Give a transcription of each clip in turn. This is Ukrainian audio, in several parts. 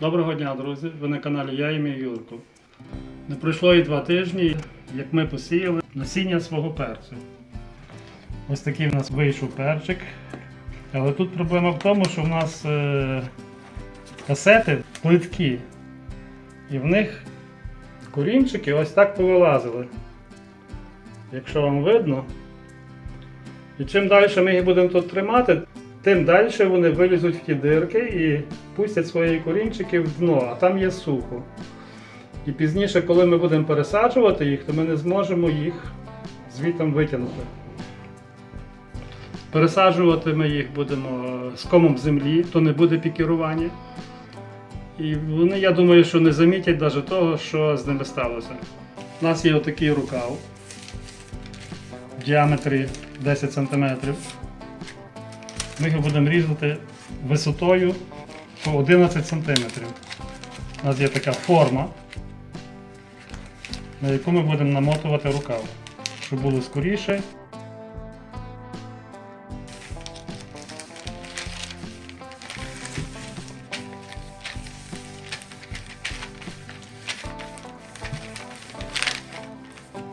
Доброго дня, друзі! Ви на каналі Я і мій Юрко. Не пройшло і два тижні, як ми посіяли насіння свого перцю. Ось такий в нас вийшов перчик. Але тут проблема в тому, що в нас е, касети плиткі. І в них корінчики ось так повилазили. Якщо вам видно. І чим далі ми їх будемо тут тримати, тим далі вони вилізуть в ті дирки і пустять свої корінчики в дно, а там є сухо. І пізніше, коли ми будемо пересаджувати їх, то ми не зможемо їх звітом витягнути. Пересаджувати ми їх будемо з комом землі, то не буде пікірування. І вони, я думаю, що не замітять навіть того, що з ними сталося. У нас є отакий рукав в діаметрі 10 см. Ми його будемо різати висотою по 11 см. У нас є така форма, на яку ми будемо намотувати рукав, щоб було скоріше.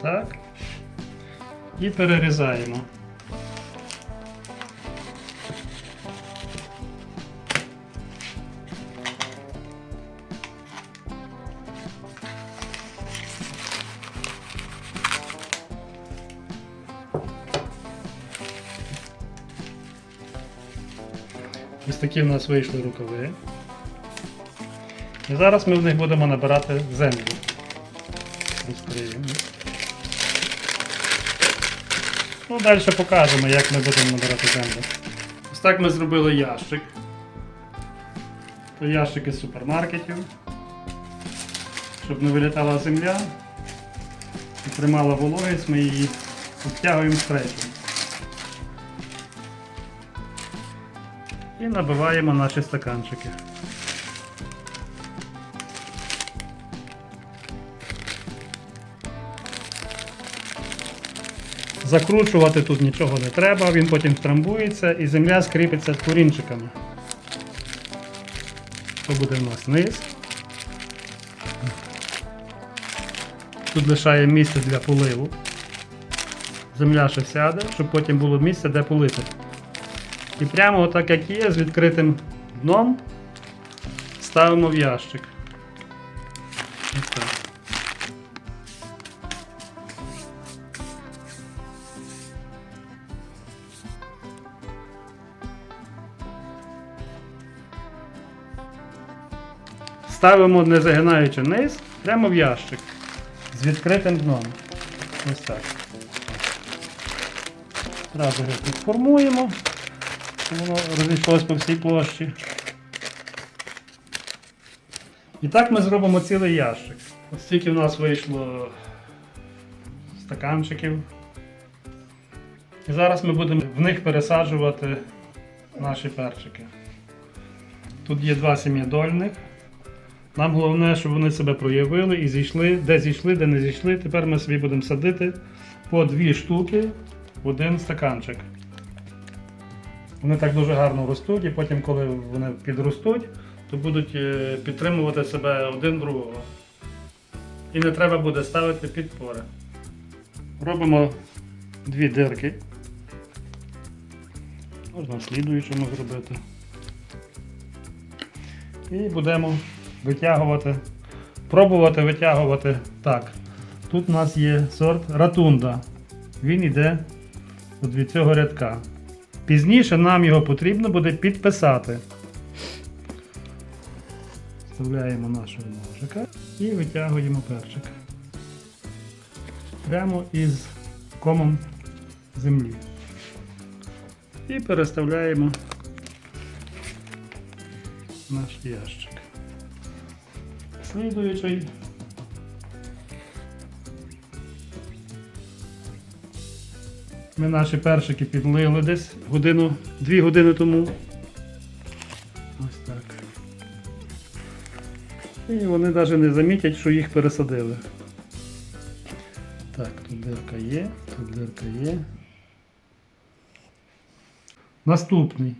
Так. І перерізаємо. Ось такі в нас вийшли рукави. І зараз ми в них будемо набирати землю. Ну, далі покажемо, як ми будемо набирати землю. Ось так ми зробили ящик. То ящик із супермаркетів. Щоб не вилітала земля і тримала вологість, ми її обтягуємо стрейчем. Набиваємо наші стаканчики. Закручувати тут нічого не треба, він потім втрамбується і земля скріпиться корінчиками. Це буде в нас низ. Тут лишає місце для поливу. Земля ще сяде, щоб потім було місце, де полити. І прямо отак як є, з відкритим дном ставимо в ящик. Ставимо, не загинаючи низ, прямо в ящик з відкритим дном. Ось так. Зразу його підформуємо, воно розійшлося по всій площі. І так ми зробимо цілий ящик. Ось стільки в нас вийшло стаканчиків. І зараз ми будемо в них пересаджувати наші перчики. Тут є два сім'єдольних. Нам головне, щоб вони себе проявили і зійшли, де зійшли, де не зійшли. Тепер ми собі будемо садити по дві штуки в один стаканчик. Вони так дуже гарно ростуть, і потім, коли вони підростуть, то будуть е, підтримувати себе один другого. І не треба буде ставити підпори. Робимо дві дирки. Можна слідуючому зробити. І будемо витягувати, пробувати витягувати так. Тут у нас є сорт ратунда. Він йде від цього рядка. Пізніше нам його потрібно буде підписати. Вставляємо нашого ножика і витягуємо перчик. Прямо із комом землі. І переставляємо наш ящик. Слідуючий. Ми наші першики підлили десь годину, дві години тому. Ось так. І вони навіть не замітять, що їх пересадили. Так, тут дирка є, тут дирка є. Наступний.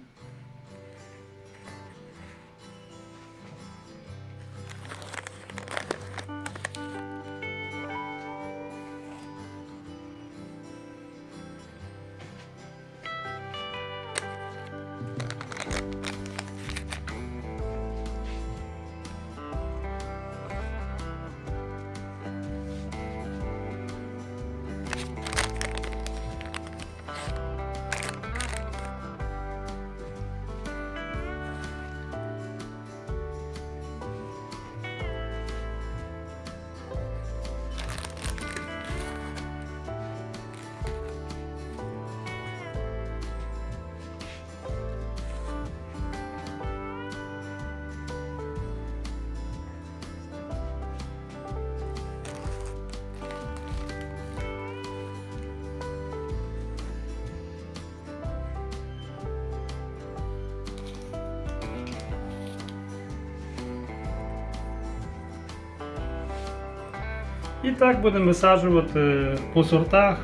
І так будемо висаджувати по сортах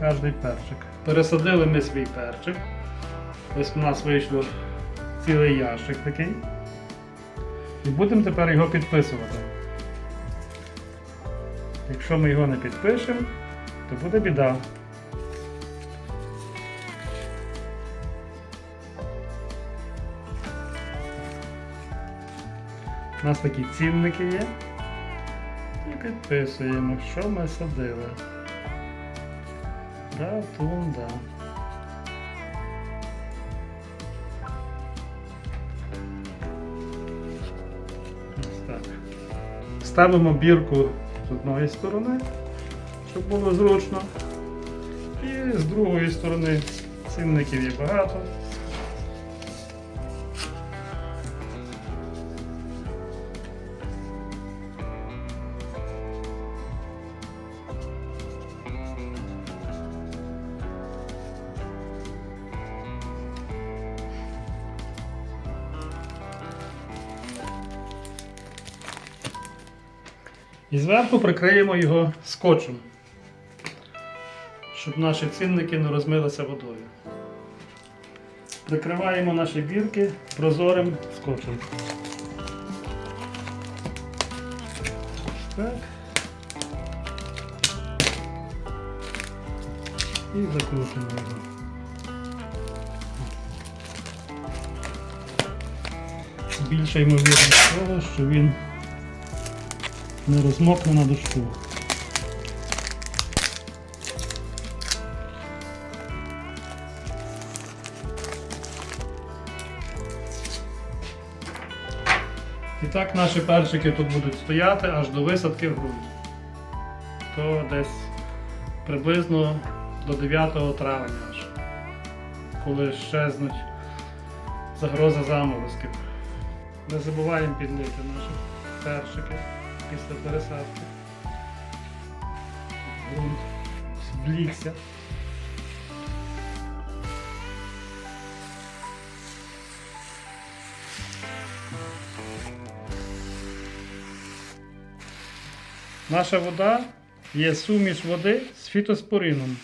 кожний перчик. Пересадили ми свій перчик. Ось у нас вийшло цілий ящик такий. І будемо тепер його підписувати. Якщо ми його не підпишемо, то буде біда. У нас такі цінники є. Підписуємо, що ми садили. Ратунда. Так. Ставимо бірку з одної сторони, щоб було зручно. І з другої сторони цінників є багато. І зверху прикриємо його скотчем, щоб наші цінники не розмилися водою. Прикриваємо наші бірки прозорим скотчем. Так. І закрутимо його. Більша ймовірність того, що він не розмокне на дощу. І так наші перчики тут будуть стояти аж до висадки в ґрунт. То десь приблизно до 9 травня аж, коли щезнуть загроза заморозків. Не забуваємо підлити наші першики після пересадки. Грунт зблікся. Наша вода є суміш води з фітоспорином.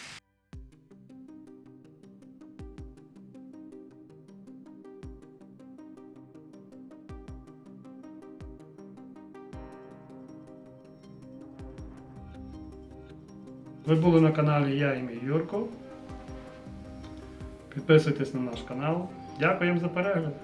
Ви були на каналі Я і мій Юрко. Підписуйтесь на наш канал. Дякуємо за перегляд.